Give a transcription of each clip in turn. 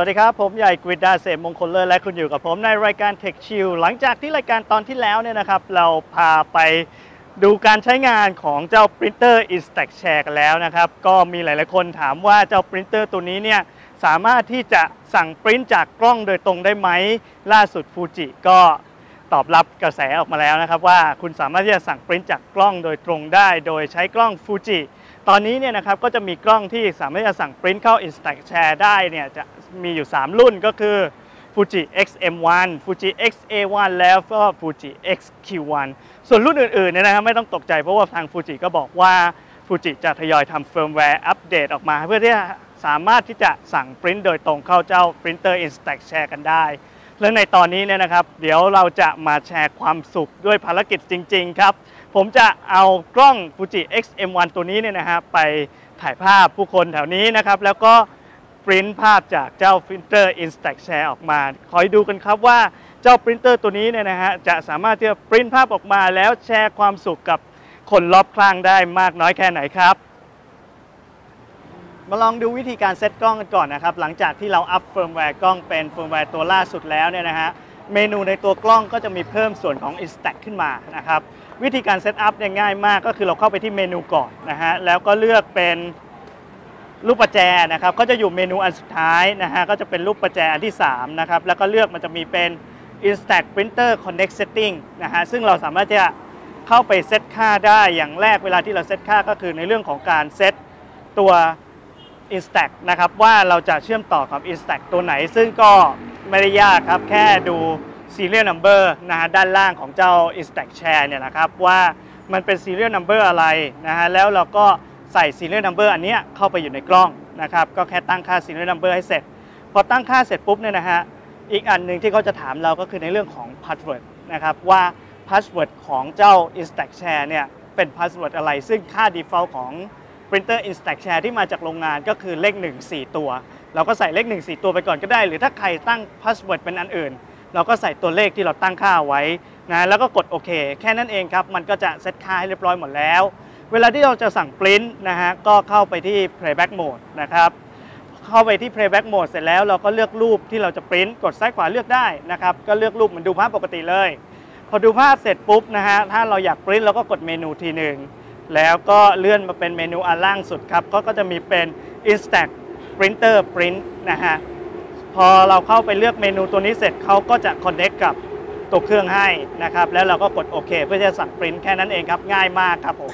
วัสดีครับ ผมใหญ่กฤษดาเสมมงคลเลิศและคุณอยู่กับผมในรายการ Tech Chill หลังจากที่รายการตอนที่แล้วเนี่ยนะครับ เราพาไปดูการใช้งานของเจ้าปรินเตอร์ Instax Share กันแล้วนะครับ ก็มีหลายๆคนถามว่าเจ้าปรินเตอร์ตัวนี้เนี่ยสามารถที่จะสั่งปริ้นจากกล้องโดยตรงได้ไหม ล่าสุดฟูจิก็ตอบรับกระแสออกมาแล้วนะครับ ว่าคุณสามารถที่จะสั่งปริ้นจากกล้องโดยตรงได้ โดยใช้กล้องฟูจิตอนนี้เนี่ยนะครับก็จะมีกล้องที่สามารถจะสั่งปริ้นเข้า Instax Share ได้เนี่ยจะ มีอยู่ 3 รุ่นก็คือ Fuji XM1 Fuji XA1 แล้วก็ Fuji XQ1 ส่วนรุ่นอื่นๆเนี่ยนะครับไม่ต้องตกใจเพราะว่าทาง Fuji ก็บอกว่า Fuji จะทยอยทำเฟิร์มแวร์อัปเดตออกมา เพื่อที่จะสามารถที่จะสั่งปริ้นโดยตรงเข้าเจ้าปรินเตอร์ Instax Share กันได้และในตอนนี้เนี่ยนะครับ เดี๋ยวเราจะมาแชร์ความสุขด้วยภารกิจจริง ๆ ครับ ผมจะเอากล้อง Fuji XM1 ตัวนี้เนี่ยนะฮะไปถ่ายภาพผู้คนแถวนี้นะครับ แล้วก็ ปริ้นภาพจากเจ้าปรินเตอร์ Instax Share ออกมา คอยดูกันครับว่าเจ้าปรินเตอร์ตัวนี้เนี่ยนะฮะจะสามารถที่จะปริ้นภาพออกมาแล้วแชร์ความสุขกับคนรอบข้างได้มากน้อยแค่ไหนครับ มาลองดูวิธีการเซตกล้องกันก่อนนะครับ หลังจากที่เราอัพเฟิร์มแวร์กล้องเป็นเฟิร์มแวร์ตัวล่าสุดแล้วเนี่ยนะฮะเมนูในตัวกล้องก็จะมีเพิ่มส่วนของ Instax ขึ้นมานะครับวิธีการเซตอัพเนี่ยง่ายมากก็คือเราเข้าไปที่เมนูก่อนนะฮะแล้วก็เลือกเป็น รูปประแจนะครับก็จะอยู่เมนูอันสุดท้ายนะฮะก็จะเป็นรูปประแจอันที่3นะครับแล้วก็เลือกมันจะมีเป็น Instax Printer Connect Setting นะฮะซึ่งเราสามารถจะเข้าไปเซตค่าได้อย่างแรกเวลาที่เราเซตค่าก็คือในเรื่องของการเซตตัว Instax นะครับว่าเราจะเชื่อมต่อกับ Instax ตัวไหน ซึ่งก็ไม่ได้ยากครับ แค่ดู Serial Number นะฮะด้านล่างของเจ้า Instax Share เนี่ยนะครับว่ามันเป็น Serial Number อะไรนะฮะแล้วเราก็ ใส่ Serial Number อันนี้เข้าไปอยู่ในกล้องนะครับก็แค่ตั้งค่า Serial Number ให้เสร็จ พอตั้งค่าเสร็จปุ๊บเนี่ยนะฮะอีกอันหนึ่งที่เขาจะถามเราก็คือในเรื่องของ Password นะครับว่า Password ของเจ้า Instax Share เนี่ยเป็น Password อะไร ซึ่งค่า Default ของ Printer Instax Share ที่มาจากโรงงานก็คือเลข 1 4 ตัว เราก็ใส่เลข 1 4 ตัวไปก่อนก็ได้ หรือถ้าใครตั้ง Password เป็นอันอื่น เราก็ใส่ตัวเลขที่เราตั้งค่าไว้นะแล้วก็กดโอเค แค่นั้นเองครับ มันก็จะเซตค่าให้เรียบร้อยหมดแล้ว เวลาที่เราจะสั่งปริ้นนะฮะก็เข้าไปที่ playback mode นะครับเข้าไปที่ playback mode เสร็จแล้วเราก็เลือกรูปที่เราจะปริ้นกดซ้ายขวาเลือกได้นะครับก็เลือกรูปเหมือนดูภาพปกติเลย พอดูภาพเสร็จปุ๊บนะฮะถ้าเราอยากปริ้นเราก็กดเมนูทีหนึ่งแล้วก็เลื่อนมาเป็นเมนูอันล่างสุดครับก็ก็จะมีเป็น Instax Printer Print นะฮะพอเราเข้าไปเลือกเมนูตัวนี้เสร็จเขาก็จะ connect กับตัวเครื่องให้นะครับ แล้วเราก็กดโอเค เพื่อจะสั่งปริ้นแค่นั้นเองครับ ง่ายมากครับผม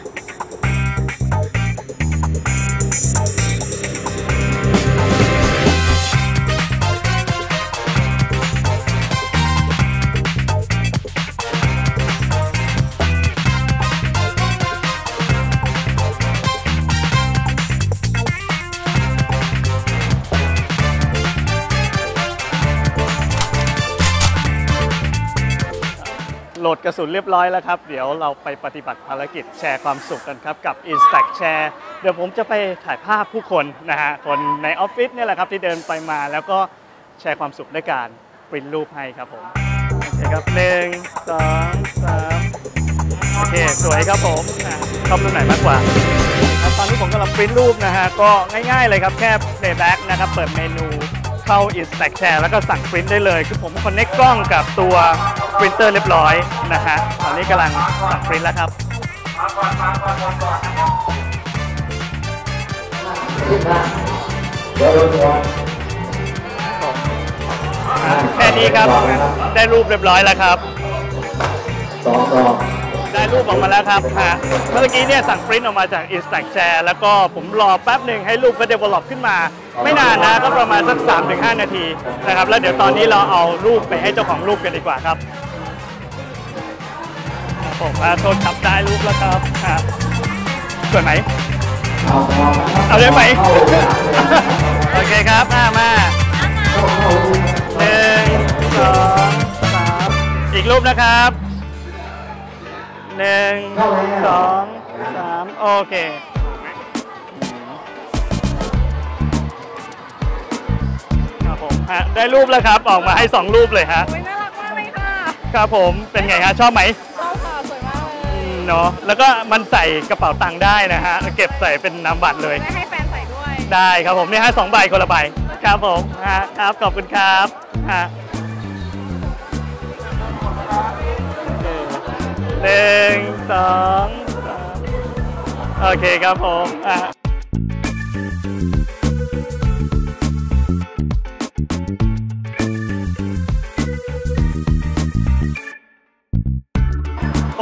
โหลดกระสุนเรียบร้อยแล้วครับ เดี๋ยวเราไปปฏิบัติภารกิจแชร์ความสุขกันครับ กับ Instax Share เดี๋ยวผมจะไปถ่ายภาพผู้คนนะฮะคนในออฟฟิศเนี่ยแหละครับที่เดินไปมาแล้วก็แชร์ความสุขด้วยการปริ้นรูปให้ครับผมโอเคครับหนึ่งสองสามโอเคสวยครับผมอะชอบรูปไหนมากกว่าครับตอนนี้ผมกำลังปริ้นรูปนะฮะก็ง่ายๆเลยครับแค่ playback นะครับเปิดเมนูเข้า Instax Share แล้วก็สั่งปริ้นได้เลย คือผมคอนเน็กกล้องกับตัว ปรินเตอร์เรียบร้อยนะฮะตอนนี้กำลังสั่งปรินแล้วครับแค่นี้ครับได้รูปเรียบร้อยแล้วครับได้รูปออกมาแล้วครับฮะเมื่อกี้เนี่ยสั่งปริ้นออกมาจาก Instax Share แล้วก็ผมรอแป๊บหนึ่งให้รูปก็ develop ขึ้นมา ไม่นานนะก็ประมาณสัก 3-5 นาทีนะครับ แล้วเดี๋ยวตอนนี้เราเอารูปไปให้เจ้าของรูปกันดีกว่าครับ ผมอ่าโทษครับได้รูปแล้วครับฮะสวยไหม เอาเอาเอาได้ไหมเข้าโอเคครับมามาเข้าเข้าหนึ่งสองสามอีกรูปนะครับหนึ่งสองสามโอเคครับผมฮะได้รูปแล้วครับ ออกมาให้2รูปเลยฮะโอ้ยน่ารักมากเลยค่ะ ครับผมเป็นไงฮะ ชอบไหม เลยอืมเนาะแล้วก็มันใส่กระเป๋าตังค์ได้นะฮะเก็บใส่เป็นนามบัตรเลยได้ให้แฟนใส่ด้วย ได้ครับผมนี่ฮะสองใบคนละใบครับผมฮะครับขอบคุณครับฮะหนึ่งสองสามโอเคครับผมอะ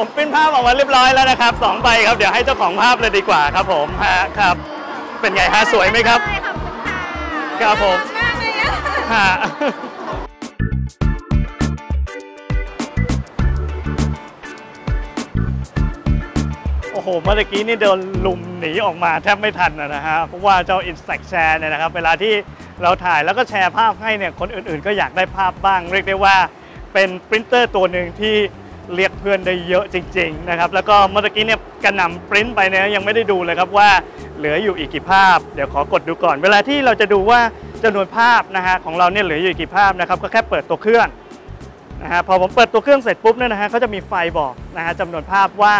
ผมปริ้นภาพออกมาเรียบร้อยแล้วนะครับสองใบครับเดี๋ยวให้เจ้าของภาพเลยดีกว่าครับผมฮะครับ เป็นไงฮะสวยไหมครับใช่ขอบคุณค่ะครับผมน่ารักมากเลยอะฮะโอ้โห เมื่อกี้นี่โดนลุมหนีออกมาแทบไม่ทันนะนะฮะ เพราะว่าเจ้า Instax Share เนี่ยนะครับ เวลาที่เราถ่ายแล้วก็แชร์ภาพให้เนี่ย คนอื่นๆ ก็อยากได้ภาพบ้าง เรียกได้ว่าเป็นปรินเตอร์ตัวหนึ่งที่ เรียกเพื่อนได้เยอะจริง ๆ นะครับ แล้วก็เมื่อกี้เนี่ยกระหน่ำปริ้นไปเนี่ยยังไม่ได้ดูเลยครับว่าเหลืออยู่อีกกี่ภาพ เดี๋ยวขอกดดูก่อน เวลาที่เราจะดูว่าจำนวนภาพนะฮะของเราเนี่ยเหลืออยู่กี่ภาพนะครับก็แค่เปิดตัวเครื่องนะฮะพอผมเปิดตัวเครื่องเสร็จปุ๊บเนี่ยนะฮะเขาจะมีไฟบอกนะฮะจำนวนภาพว่า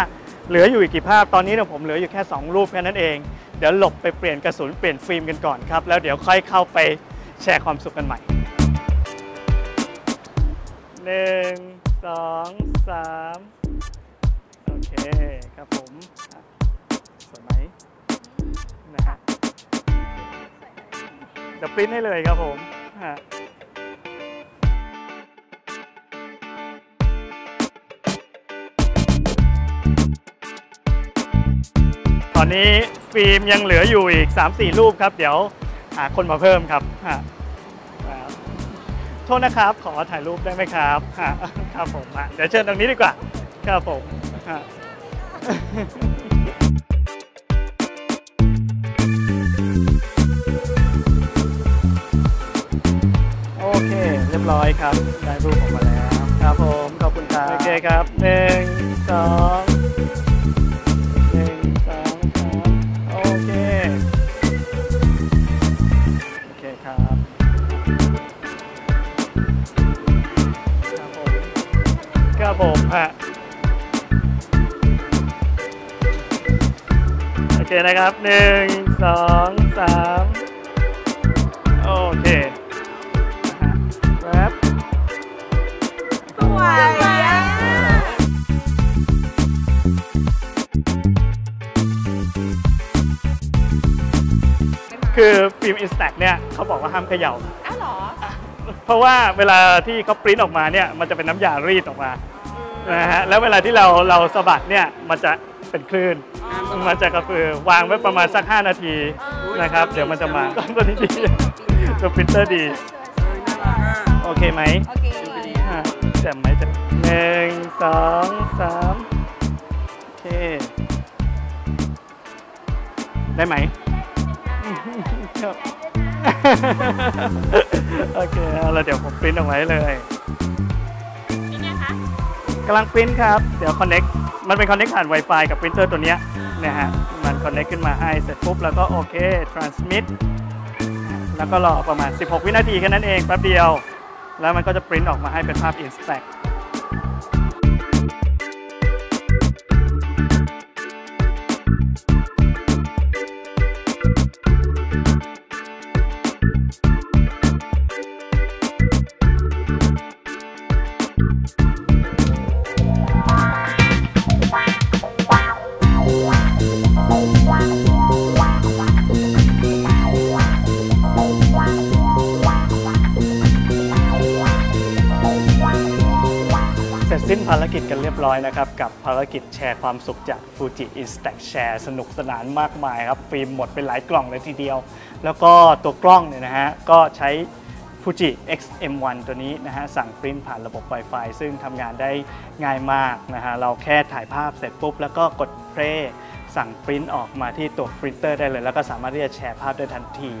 เหลืออยู่อีกกี่ภาพตอนนี้เนี่ยผมเหลืออยู่แค่ 2 รูปแค่นั้นเอง เดี๋ยวหลบไปเปลี่ยนกระสุนเปลี่ยนฟิล์มกันก่อนครับแล้วเดี๋ยวค่อยเข้าไปแชร์ความสุขกันใหม่หนึ่งสอง สามโอเคครับผมสวยไหมนะฮะเดี๋ยวปริ้นให้เลยครับผมฮะตอนนี้ฟิล์มยังเหลืออยู่อีก 3-4 รูปครับ เดี๋ยวหาคนมาเพิ่มครับฮะ ษนะครับ ขอถ่ายรูปได้ไหมครับครับผมเดี๋ยวเชิญตรงนี้ดีกว่าครับผมโอเคเรียบร้อยครับ ได้รูปออกมาแล้ว ครับผม ขอบคุณครับ โอเคครับหนึ่งสอง เคนะครับหนึ่งสองสามโอเคนะฮะแป๊บสวยอะคือฟิล์มอินสแตกเนี่ยเขาบอกว่าห้ามเขย่า อ้าวเหรอเพราะว่าเวลาที่เขาปริ้นออกมาเนี่ยมันจะเป็นน้ำยารีดออกมานะฮะแล้วเวลาที่เราเราสะบัดเนี่ยมันจะ เป็นคลื่นมันจะกระพือวางไว้ประมาณสัก 5 นาทีนะครับ เดี๋ยวมันจะมาตัวนี้ดีตัวปรินเตอร์ดี โอเคไหมโอเคอะแจ่มไหมแจ่มหนึ่งสองสามโอเค ได้ไหมครับโอเค เอาละเดี๋ยวผมปริ้นออกมาให้เลยนี่ไงคะ กำลังปริ้นครับ เดี๋ยวคอนเน็กมันเป็นคอนเน็กผ่าน Wi-Fi กับปรินเตอร์ตัวเนี้ยนะฮะ มันคอนเน็กขึ้นมาให้เสร็จปุ๊บแล้วก็โอเค transmit แล้วก็รอประมาณ 16 วินาทีแค่นั้นเองแป๊บเดียว แล้วมันก็จะปริ้นออกมาให้เป็นภาพ Instax ภารกิจกันเรียบร้อยนะครับ กับภารกิจแชร์ความสุขจาก Fuji Instax Share สนุกสนานมากมายครับ ฟิล์มหมดไปหลายกล่องเลยทีเดียว แล้วก็ตัวกล้องเนี่ยนะฮะ ก็ใช้ Fuji XM1 ตัวนี้นะฮะ สั่งปริ้นผ่านระบบ Wi-Fi ซึ่งทำงานได้ง่ายมากนะฮะ เราแค่ถ่ายภาพเสร็จปุ๊บ แล้วก็กดเพลย์สั่งปริ้นออกมาที่ตัวปรินเตอร์ได้เลย แล้วก็สามารถที่จะแชร์ภาพได้ทันที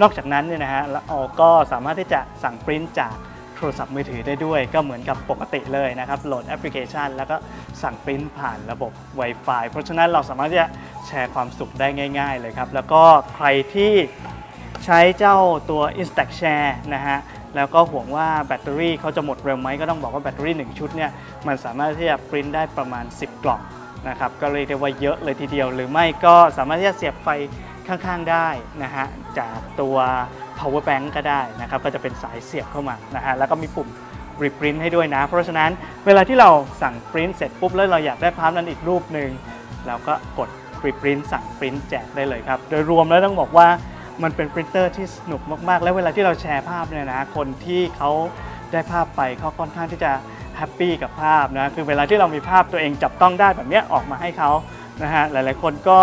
นอกจากนั้นเนี่ยนะฮะแล้วเราก็สามารถที่จะสั่งปริ้นจาก โทรศัพท์มือถือได้ด้วย ก็เหมือนกับปกติเลยนะครับ โหลดแอปพลิเคชัน แล้วก็สั่งปริ้นผ่านระบบ Wi-Fi เพราะฉะนั้นเราสามารถที่จะแชร์ความสุขได้ง่าย ๆ เลยครับ แล้วก็ใครที่ใช้เจ้าตัว Instax Share นะฮะแล้วก็ห่วงว่าแบตเตอรี่เขาจะหมดเร็วไหมก็ต้องบอกว่าแบตเตอรี่ 1 ชุดเนี่ยมันสามารถที่จะปริ้นได้ประมาณ 10 กล่องนะครับก็เรียกได้ว่าเยอะเลยทีเดียว หรือไม่ก็สามารถที่จะเสียบไฟข้างๆได้นะฮะจากตัว power bank ก็ได้นะครับก็จะเป็นสายเสียบเข้ามานะฮะแล้วก็มีปุ่ม reprint ให้ด้วยนะ เพราะฉะนั้นเวลาที่เราสั่ง print เสร็จปุ๊บแล้วเราอยากได้ภาพนั้นอีกรูปหนึ่งเราก็กด reprint สั่ง print แจกได้เลยครับ โดยรวมแล้วต้องบอกว่ามันเป็นปรินเตอร์ที่สนุกมาก ๆ แล้วเวลาที่เราแชร์ภาพเนี่ยนะคนที่เขาได้ภาพไปเขาค่อนข้างที่จะแฮปปี้กับภาพนะคือเวลาที่เรามีภาพตัวเองจับต้องได้แบบนี้ออกมาให้เขานะฮะหลาย ๆ คนก็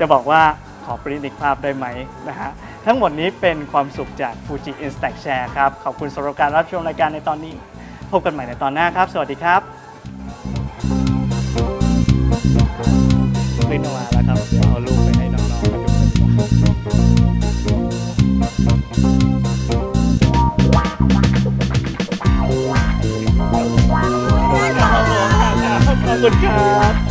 จะบอกว่าขอปริ้นอีกภาพได้ไหมนะฮะ ทั้งหมดนี้เป็นความสุขจาก Fuji Instax Share ครับ ขอบคุณสำหรับการรับชมรายการในตอนนี้ พบกันใหม่ในตอนหน้าครับ สวัสดีครับปริ้นออกมาแล้วครับเดี๋ยวเอารูปไปให้น้องๆมาดูกันดีกว่าขอบคุณครับ